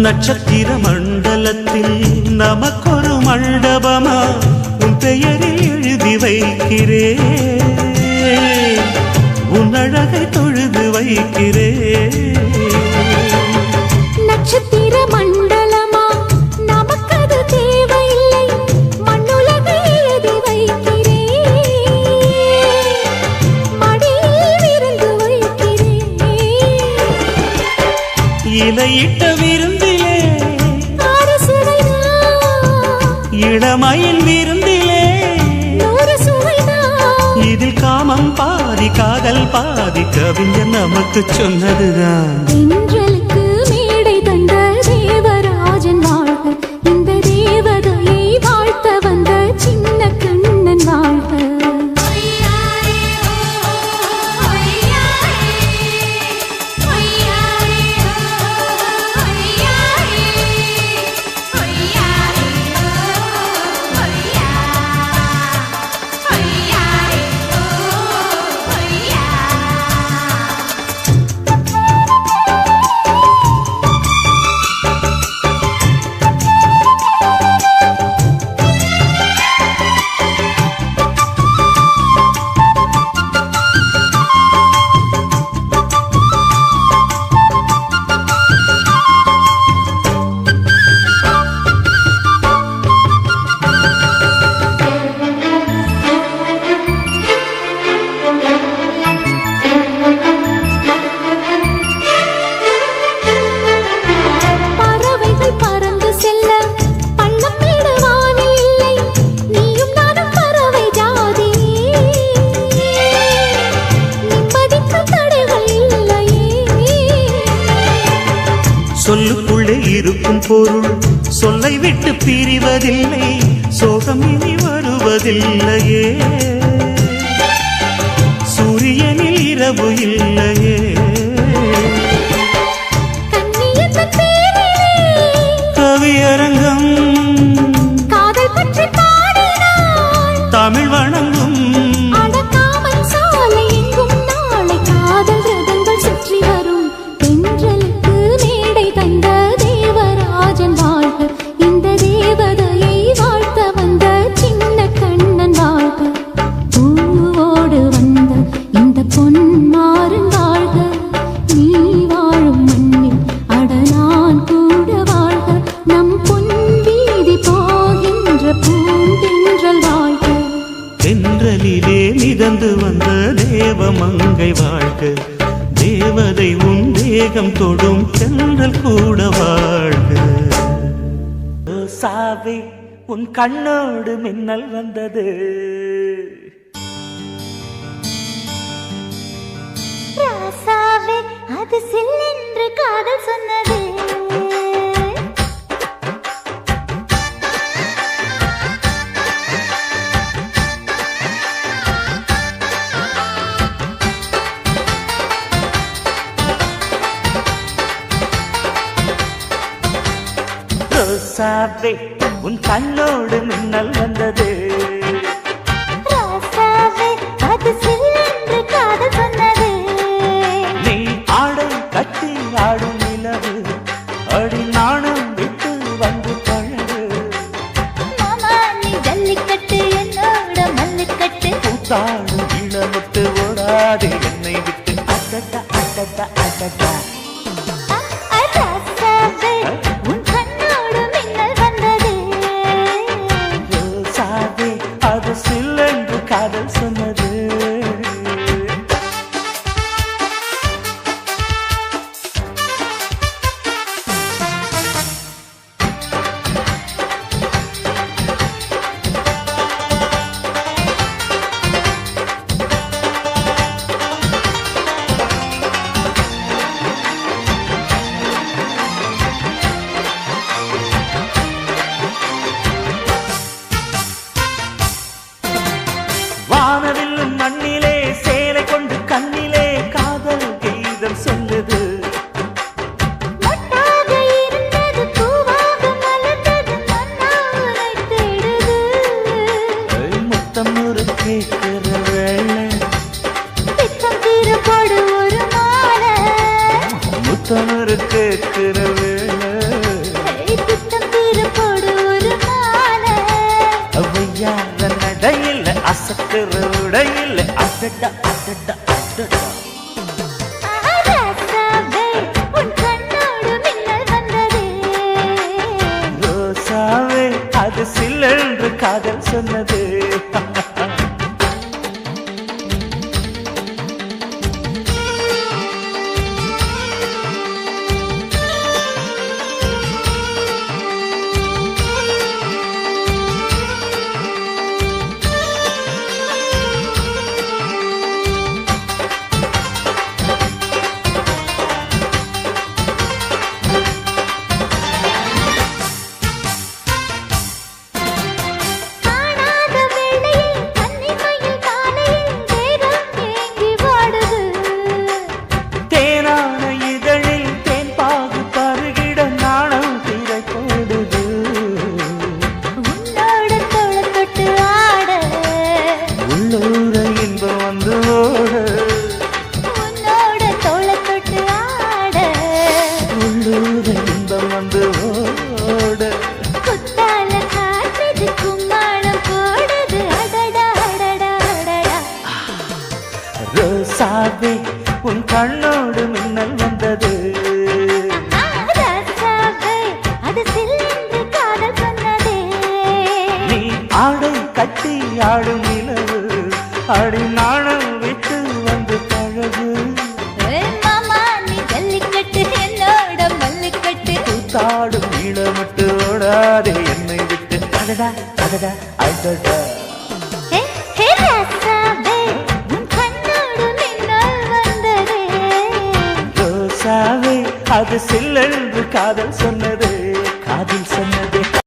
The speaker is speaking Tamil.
நட்சத்திர மண்டலத்தில் நமக்கொரு மண்டபமா? உன் பெயரில் எழுதி வைக்கிறே உன் அழகை தொழுது வைக்கிறேன். பாதி காதல் பாதி கவிஞர் நமக்கு சொன்னதுதான். இருக்கும் பொருள் சொல்லை விட்டு பிரிவதில்லை சோகம் இனி வருவதில்லையே. சூரியனில் இரவு இல்லையே. மிதந்து வந்த தேவ மங்கை வாழ்க. தேவதை உன் தேகம் தொடும் தென்றல் கூட வாழ்க. சாவே உன் கண்ணோடு மின்னல் வந்தது. ராசாவே அது சில்லென்று காதல் சொன்னது. ராசாவே உன் கண்ணோடு மின்னல் வந்தது. நீ ஆடை கட்டி ரோடையில் அட்டட்ட அட்டட்ட மட்டும் ஈழ மட்டும் ஓடாதே என்னை விட்டு. அதடா அதடா அதடா அது சில்லென்று காதல் சொன்னது. காதில் சொன்னது.